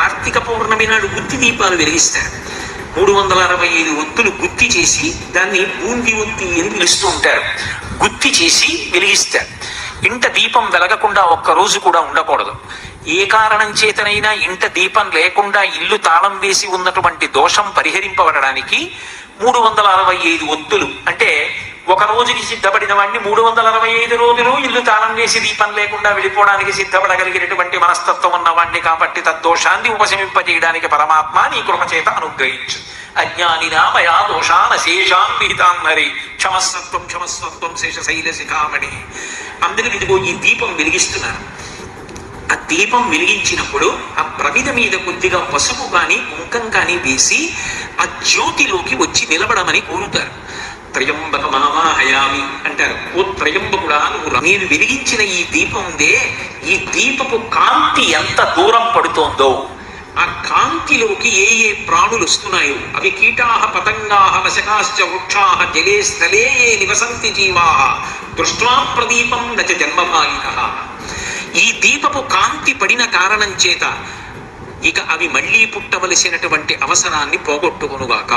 కార్తీక పౌర్ణమి నాడు గుత్తి దీపాలు వెలిగిస్తారు. మూడు వందల అరవై ఐదు ఒత్తులు గుత్తి చేసి దాన్ని బూంది ఒత్తి అని పిలుస్తూ ఉంటారు. గుత్తి చేసి వెలిగిస్తారు. ఇంట దీపం వెలగకుండా ఒక్క రోజు కూడా ఉండకూడదు. ఏ కారణం చేతనైనా ఇంట దీపం లేకుండా ఇల్లు తాళం వేసి ఉన్నటువంటి దోషం పరిహరింపబడడానికి మూడు వందల అరవై ఐదు ఒత్తులు అంటే ఒక రోజుకి సిద్ధపడిన వాడిని మూడు వందల అరవై ఐదు రోజులు ఇల్లు తాళం వేసి దీపం లేకుండా వెళ్ళిపోవడానికి సిద్ధపడగలిగినటువంటి మనస్తత్వం ఉన్నవాడిని కాబట్టి తద్దోషాన్ని ఉపశమింపజేయడానికి పరమాత్మ నీ కృప చేత అనుగ్రహించు. అజ్ఞానినా మయా దోషాన శేషాం విహితాన్ హరి. క్షమస్వత్వం క్షమస్వత్వం శేష శైల శిఖామణి. అందుకని ఇదిగో ఈ దీపం వెలిగిస్తున్నారు. ఆ దీపం వెలిగించినప్పుడు ఆ ప్రమిద మీద కొద్దిగా పసుపు కానీ కుంకం కానీ వేసి ఆ జ్యోతిలోకి వచ్చి నిలబడమని కోరుతారు. త్రయంబక మావాహయామి అంటారు. ఓ త్రయంబకుడా నువ్వు నేను వెలిగించిన ఈ దీపం ఉందే ఈ దీపపు కాంతి ఎంత దూరం పడుతోందో ఆ కాంతిలోకి ఏ ఏ ప్రాణులు వస్తున్నాయో అవి కీటాహ పతంగాహ వశకాశ్చ వృక్షాహ జలే స్థలే ఏ నివసంతి జీవాహ దృష్ట్వా ప్రదీపం నచ జన్మమాలిన ఈ దీపపు కాంతి పడిన కారణం చేత ఇక అవి మళ్ళీ పుట్టవలసినటువంటి అవసరాన్ని పోగొట్టుకొనుగాక.